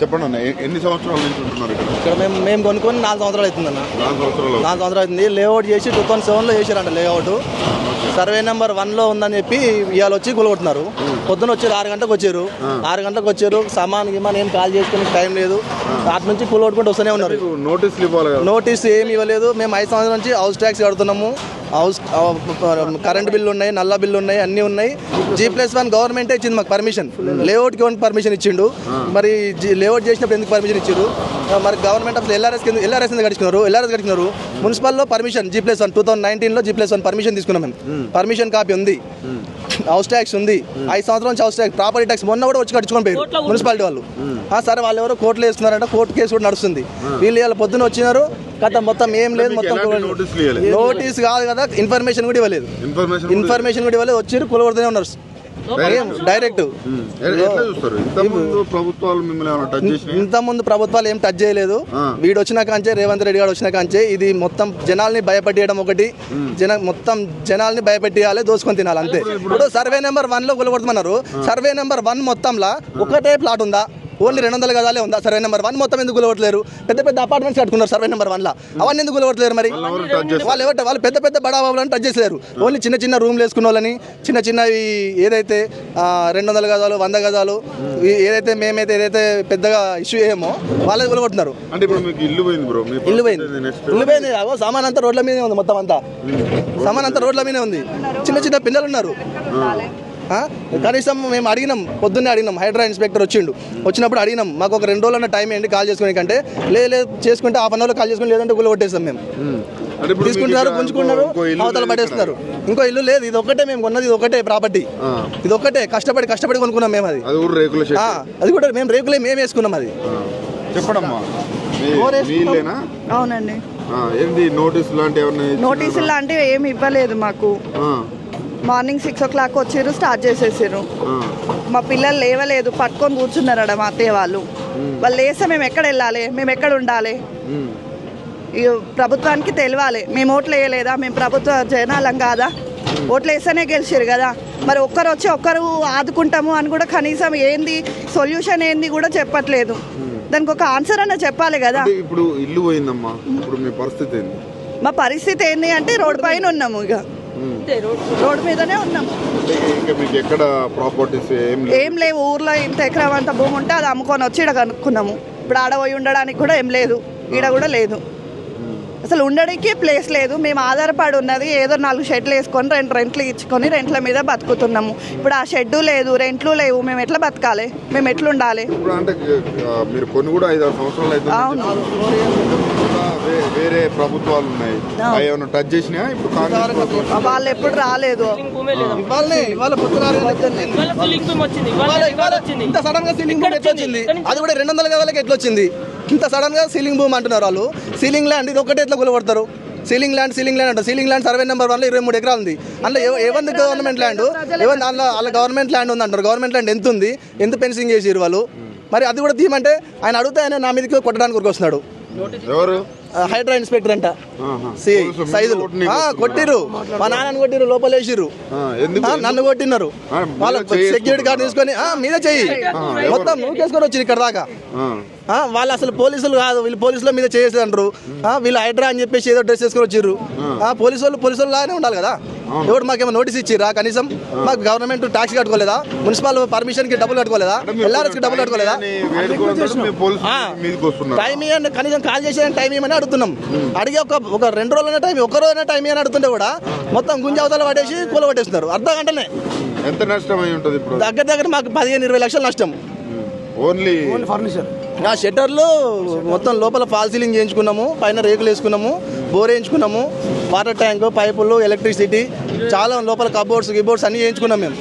చెప్పండి అన్న ఎన్ని సంవత్సరాల నుంచి ఉంటున్నారు ఇక్కడ? ఇక్కడ మేము మేము కొనుక్కొని నాలుగు సంవత్సరాలు అవుతుందన్న. నాలుగు సంవత్సరాలు నాలుగు సంవత్సరాలు అవుతుంది. లేఅవుట్ చేసి టూ థౌసండ్ సెవెన్లో చేశారంట లేఅవుట్ సర్వే నెంబర్ వన్లో ఉందని చెప్పి ఇవాళ వచ్చి కొలుగొట్టున్నారు పొద్దున వచ్చారు ఆరు గంటలకు వచ్చారు. ఆరు గంటలకు వచ్చారు. సామాన్ గిమాన్ ఏం కాల్ చేసుకునే టైం లేదు. అటు నుంచి కొలుగొట్టుకుంటూ వస్తూనే ఉన్నారు. మీకు నోటీసులు ఇవ్వాలి కదా? నోటీస్ ఏమి ఇవ్వలేదు. మేము ఐదు సంవత్సరాల నుంచి హౌస్ ట్యాక్స్ కడుతున్నాము. హౌస్ కరెంట్ బిల్లు ఉన్నాయి నల్ల బిల్లు ఉన్నాయి అన్నీ ఉన్నాయి. జీ ప్లస్ వన్ గవర్నమెంటే ఇచ్చింది మాకు పర్మిషన్. లేఅవుట్కి పర్మిషన్ ఇచ్చిండు? మరి లేఅవుట్ చేసినప్పుడు ఎందుకు పర్మిషన్ ఇచ్చిండు? మరి గవర్నమెంట్ ఆఫ్ ఎల్ఆర్ఎస్ కింద ఎల్ఆర్ఎస్ ఎందుకు గడిచినారు ఎల్ఆర్ఎస్ గడిచినారు మున్సిపల్లో permission G plus one two thousand నైన్టీన్లో జీ ప్లస్ వన్ పర్మిషన్ తీసుకున్నాం మేము. పర్మిషన్ కాపీ ఉంది. హౌస్ ట్యాక్స్ ఉంది. ఐదు సంవత్సరాల నుంచి హౌస్ ట్యాక్స్ ప్రాపర్టీ ట్యాక్స్ మొన్న కూడా వచ్చి కట్టుకొని పోయారు మున్సిపాలిటీ వాళ్ళు. ఆ, సరే వాళ్ళు ఎవరో కోర్టులో వేస్తున్నారంట. కోర్టు కేసు కూడా నడుస్తుంది. వీళ్ళు ఇవాళ పొద్దున వచ్చినారు. కథ మొత్తం ఏం లేదు. మొత్తం? నోటీస్ కాదు కదా. ఇన్ఫర్మేషన్ కూడా ఇవ్వలేదు. ఇన్ఫర్మేషన్ కూడా- ఇన్ఫర్మేషన్ కూడా ఇవ్వలేదు. వచ్చి కొలగొడుతూనే ఉన్నారు. డైరెక్ట్ టచ్ చేసినాయి ఇంత ముందు ప్రభుత్వాలు ఏం టచ్ చేయలేదు. వీడు వచ్చిన కాంచే రేవంత్ రెడ్డి గారు వచ్చిన కాంచే ఇది మొత్తం జనాల్ని భయపెట్టేయడం ఒకటి. జన మొత్తం జనాల్ని భయపెట్టియాలి దోసుకొని తినాలి అంతే. ఇప్పుడు సర్వే నెంబర్ వన్లో కొలగొడుతున్నారు. సర్వే నెంబర్ వన్ మొత్తంలో ఒకటే ప్లాట్ ఉందా? ఓన్లీ రెండు వందల గదాలే ఉందా? సర్వే నెంబర్ వన్ మొత్తం ఎందుకు కొలగొట్టలేరు పెద్ద పెద్ద అపార్ట్మెంట్స్ కట్టుకున్నారు సర్వే నెంబర్ వన్ లా. అవన్నీ ఎందుకు కొలగొట్టలేరు మరి? ఎవరు టచ్ చేస్తారు? వాళ్ళు ఎవరు వాళ్ళు పెద్ద పెద్ద బడా బాబులను టచ్ చేసేవారు ఓన్లీ చిన్న చిన్న రూమ్లు వేసుకున్న వాళ్ళని చిన్న చిన్నవి ఏదైతే ఆ, రెండు వందల గజాలు వంద గజాలు ఈ- ఏదైతే మేమైతే ఏదైతే పెద్దగా ఇష్యూ ఏమో వాళ్ళే కొనుగొట్టున్నారు అంటే ఇప్పుడు మీకు ఇల్లు పోయింది బ్రో ఇల్లు పోయింది. నెక్స్ట్ ఇల్లు పోయింది. అవో సామాన్ అంతా రోడ్ల మీదే ఉంది మొత్తం అంతా. సామాన్ అంతా రోడ్ల మీదే ఉంది. చిన్న చిన్న పిల్లలు ఉన్నారు? కనీసం మేము అడిగినాం పొద్దున్నే అడిగినాం హైడ్రా ఇన్స్పెక్టర్ వచ్చిండు. వచ్చినప్పుడు అడిగినాం మాకు ఒక రెండు రోజులన్న టైం ఏంటి కాల్ చేసుకునే కంటే? లేదు లేదు చేసుకుంటే హాఫ్ అన్ అవర్లో కాల్ చేసుకుని లేదంటే గుళ్ళు కొట్టేస్తాం మేము. తీసుకుంటున్నారు ఇల్లు అవతల లేదు పడేస్తున్నారు ఇంకో ఇల్లు లేదు ఇది ఒకటే మేము కొన్నది ఇది ఒకటే ప్రాపర్టీ. ఇది ఒకటే కష్టపడి కష్టపడి కొనుక్కున్నాం మేము అది. అది కూడా మేము రేకులే మేము వేసుకున్నాం అది. చెప్పడమ్మా. అవునండి. ఆ, ఏంది నోటీస్ లాంటి ఏమన్నా ఇచ్చినారా? నోటీసులు లాంటివి ఏమి ఇవ్వలేదు మాకు. ఆ, మార్నింగ్ సిక్స్ ఓ క్లాక్ వచ్చారు స్టార్ట్ చేసేసారు. మా పిల్లలు లేవలేదు పట్టుకొని కూర్చున్నారట మా అత్తయ్య వాళ్ళు. వాళ్ళు లేస్తే మేము ఎక్కడ వెళ్ళాలి? మేము ఎక్కడ ఉండాలి? ప్రభుత్వానికి తెలియాలి మేము ఓట్లు వేయలేదా? మేము ప్రభుత్వ జనాలం కాదా? ఓట్లు వేస్తేనే గెలిచారు కదా. మరి ఒక్కరు వచ్చి ఒక్కరు ఆదుకుంటాము అని కూడా కనీసం ఏంది సొల్యూషన్ ఏంది కూడా చెప్పట్లేదు. దానికి ఒక ఆన్సర్ అన్న చెప్పాలి కదా. ఇప్పుడు ఇల్లు పోయిందమ్మా. ఇప్పుడు మీ పరిస్థితి ఏంది? మా పరిస్థితి ఏంది అంటే రోడ్ పైన ఉన్నాము ఇక రోడ్ మీదనే ఉన్నాము అంటే ఇంకా మీకు ఎక్కడ ప్రాపర్టీస్ ఏం లేవు? ఏం లేవు ఊర్లో ఇంత ఎకరం అంత భూమి ఉంటే అది అమ్ముకొని వచ్చి ఇక్కడ కనుక్కున్నాము. ఇప్పుడు ఆడ పోయి ఉండడానికి కూడా ఏం లేదు ఈడ కూడా లేదు. అసలు ఉండడానికి ప్లేస్ లేదు. మేము ఆధారపడి ఉన్నది ఏదో నాలుగు షెడ్లు వేసుకొని రెండు రెంట్లు ఇచ్చుకొని రెంట్ల మీద బతుకుతున్నాము. ఇప్పుడు ఆ షెడ్డు లేదు రెంట్లు లేవు. మేము ఎట్లా బతకాలి? మేము ఎట్లా ఉండాలి ఇప్పుడు అంటే ఆ, మీరు కొన్ని కూడా ఐదు సంవత్సరాలు అవును. వేరే ప్రభుత్వాలు ఉన్నాయి. ఏమైనా టచ్ చేసినా ఇప్పుడు వాళ్ళు ఎప్పుడు రాలేదు. అది కూడా రెండు వందల గదాలకి ఎట్లా వచ్చింది? ఇంత సడన్గా సీలింగ్ భూమి అంటున్నారు వాళ్ళు. సీలింగ్ ల్యాండ్ ఇది ఒకటే ఎట్లా కొలగొడతారు సీలింగ్ ల్యాండ్ సీలింగ్ ల్యాండ్ అంటారు. Ceiling land survey number one ఇరవై మూడు ఎకరాలు ఉంది. అందులో ఏమంది గవర్నమెంట్ ల్యాండ్ ఏమంది దాంట్లో వాళ్ళ గవర్నమెంట్ ల్యాండ్ ఉంది అంటారు. గవర్నమెంట్ ల్యాండ్ ఎంత ఉంది ఎంత ఫెన్సింగ్ చేసిరు వాళ్ళు? మరి అది కూడా తీయమంటే ఆయన అడిగితే ఆయన నా మీదకి కొట్టడానికి వస్తున్నాడు. ఎవరు? హైడ్రా ఇన్స్పెక్టర్ అంట. సైజులు? కొట్టిరు మా నాన్నని కొట్టిరు లోపల ఆ, నన్ను కొట్టినారు వాళ్ళ సెక్యూరిటీ గార్డ్ తీసుకొని ఆ, మీద చెయ్యి మొత్తం నూకేసుకొని వచ్చింది ఇక్కడ దాకా. వాళ్ళు అసలు పోలీసులు కాదు వీళ్ళు పోలీసుల మీద చేసేది అంటారు. ఆ, వీళ్ళు హైడ్రా అని చెప్పేసి ఏదో డ్రెస్ వేసుకొని వచ్చిర్రు. ఆ, పోలీసు వాళ్ళు పోలీసు వాళ్ళు లాగానే ఉండాలి కదా. ఎవడు మాకేమో నోటీస్ ఇచ్చిరా కనీసం మాకు గవర్నమెంట్ ట్యాక్స్ కట్టుకోలేదా? మున్సిపల్ పర్మిషన్కి డబ్బులు కట్టుకోలేదా? ఎల్ఆర్ఎస్కి డబ్బులు కట్టుకోలేదా? టైం ఇవ్వండి కనీసం కాల్ చేసే టైం ఇవ్వమని అడుగుతున్నాం. అడిగి ఒక ఒక రెండు రోజులైన టైం ఒక రోజైనా టైం ఇవ్వని అడుగుతుంటే కూడా మొత్తం గుంజ అవతల పడేసి కూల పట్టేస్తున్నారు. అర్ధ గంటనే. ఎంత నష్టం అయి ఉంటుంది ఇప్పుడు? దగ్గర దగ్గర మాకు పదిహేను ఇరవై లక్షలు నష్టం. ఓన్లీ ఆ షట్టర్లు మొత్తం లోపల ఫాల్ సీలింగ్ చేయించుకున్నాము పైన రేకులు వేసుకున్నాము బోర్ వేయించుకున్నాము వాటర్ ట్యాంక్ పైపులు ఎలక్ట్రిసిటీ చాలా లోపల కబోర్డ్స్ గిబోర్డ్స్ అన్ని చేయించుకున్నాం మేము.